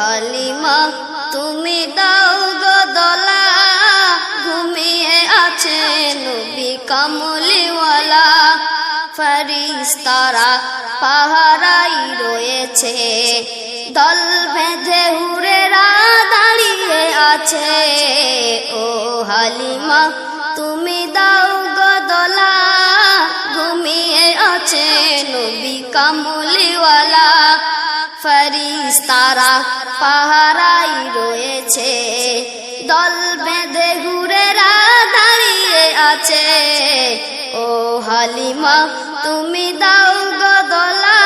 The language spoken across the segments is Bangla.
হালিমা, তুমি দাও গদলা ঘুমিয়ে আছে নবী কামলিওয়ালা। ফরিস্তারা পাহারাই রয়েছে, দল বেঁধে হুরেরা দাঁড়িয়ে আছে। ও হালিমা, তুমি দাও গদলা ঘুমিয়ে আছে নবী কামলিওয়ালা। ফরিস্তারা পাহারাই রয়েছে। দল বেঁধে ঘুরেরা দাঁড়িয়ে আছে। ও হালিমা, তুমি দাও গদলা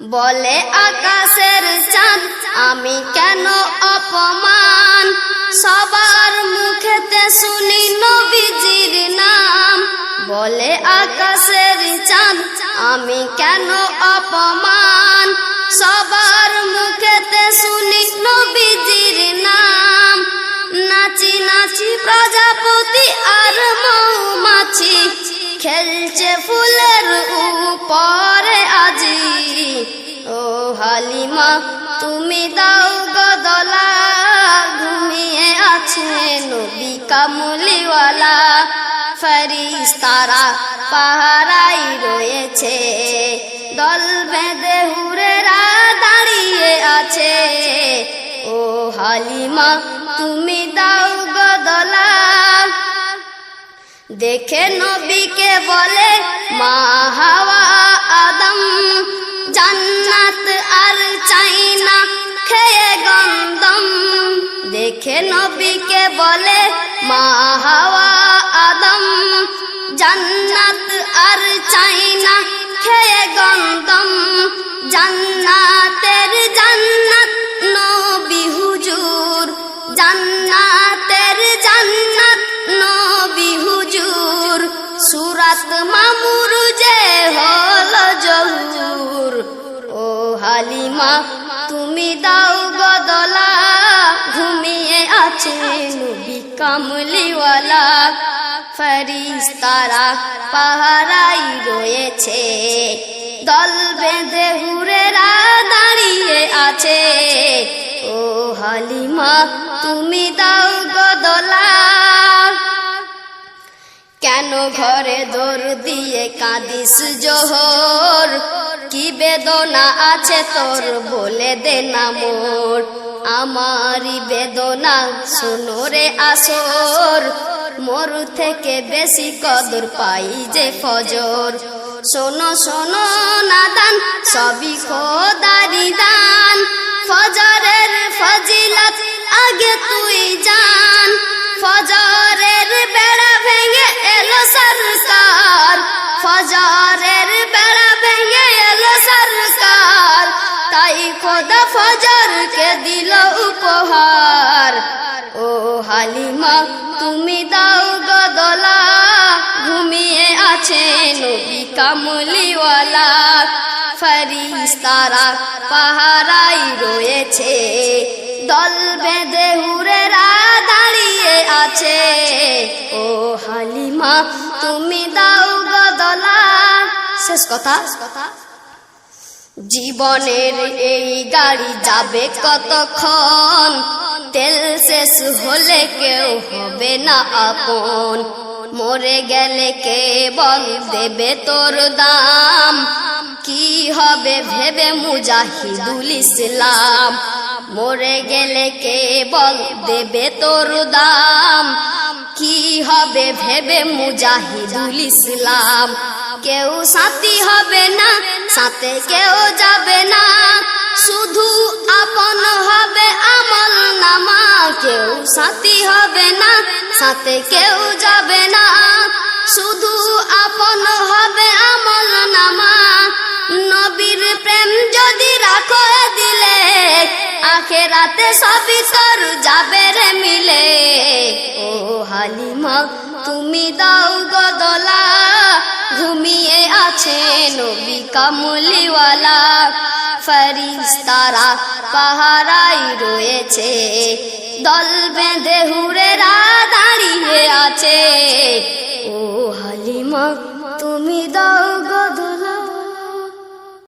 বলে আকাশের চাঁদ, আমি কেন অপমান? সবার মুখেতে শুনি নবীজির নাম। বলে আকাশের চাঁদ, আমি কেন অপমান? সবার মুখেতে শুনি নবীজির নাম। নাচি নাচি, প্রজাপতি আর মৌমাছি, খেলছে ফুলের উপরে আজি। ও হালিমা, তুমি দাও গদলা ঘুমিয়ে আছে নবী কামলিওয়ালা। ফরিস্তারা পাহারাই রয়েছে। দল বেঁধে হুরেরা দাঁড়িয়ে আছে। ও হালিমা, তুমি দাও গদলা দেখে নবীকে বলে, মা হাওয়া আদম, জান্নাত আর চাই না খেয়ে গন্দম দেখে নবীকে বলে, মা হাওয়া জান্নাত আর চাই না। খেয়ে গন্দম জান্নাতের জান্নাত নবী হুজুর, জান্নাতের জান্নাত নবী হুজুর। সুরাত মামুর যে হল জহুর, ও হালিমা, তুমি দাও গদলা ঘুমিয়ে আছে নবী কামলিওয়ালা। ফরিস্তারা পাহারাই রয়েছে। দল বেঁধে হুরেরা দাঁড়িয়ে আছে। ও হালিমা, তুমি দাও গদলা কেন ঘরে দৌড় দিয়ে কাঁদিস জোহর? কি বেদনা আছে তোর বলে দে না মোর। আমারই বেদনা, শোনো রে আসর। মোর থেকে বেশি কদর পাই যে ফজর। শোনো শোনো, নাদান, সবই খোদারি দান। ফজরের ফজিলত আগে তুই জান। ফজরের বেড়া ভেঙে এলো সরকার। ফজরের বেড়া ভেঙে এলো সরকার। তাই খোদা নবী কামলিওয়ালা ফরিস্তারা পাহারাই রয়েছে দল বেঁধে হুরেরা দাঁড়িয়ে আছে ও হালিমা তুমি দাও গদলা শেষ কথা জীবনের এই গাড়ি যাবে কতক্ষণ তেল শেষ হলে কেউ হবে না আপন মরে গেলে কে বল দেবে তোর দাম? কি হবে ভেবে মুজাহিদুল ইসলাম? মরে গেলে কে বল দেবে তোর দাম? কি হবে ভেবে মুজাহিদুল ইসলাম? কেউ সাথী হবে না, সাথে কেউ যাবে না। শুধু আপন হবে আমল নামা, কেউ সাথী হবে না, সাথে কেউ যাবে না। শুধু আপন হবে আমল নামা, নবীর প্রেম যদি রাখো দিলে, আখেরাতে সবই তোর যাবে রে মিলে। ও হালিমা, তুমি দাও গদলা ঘুমিয়ে আছে নবী কামলিওয়ালা। ফরিস্তারা পাহারাই রয়েছে। দল বেঁধে হুরেরা দাঁড়িয়ে আছে। ও হালিমা তুমি দাও গদলা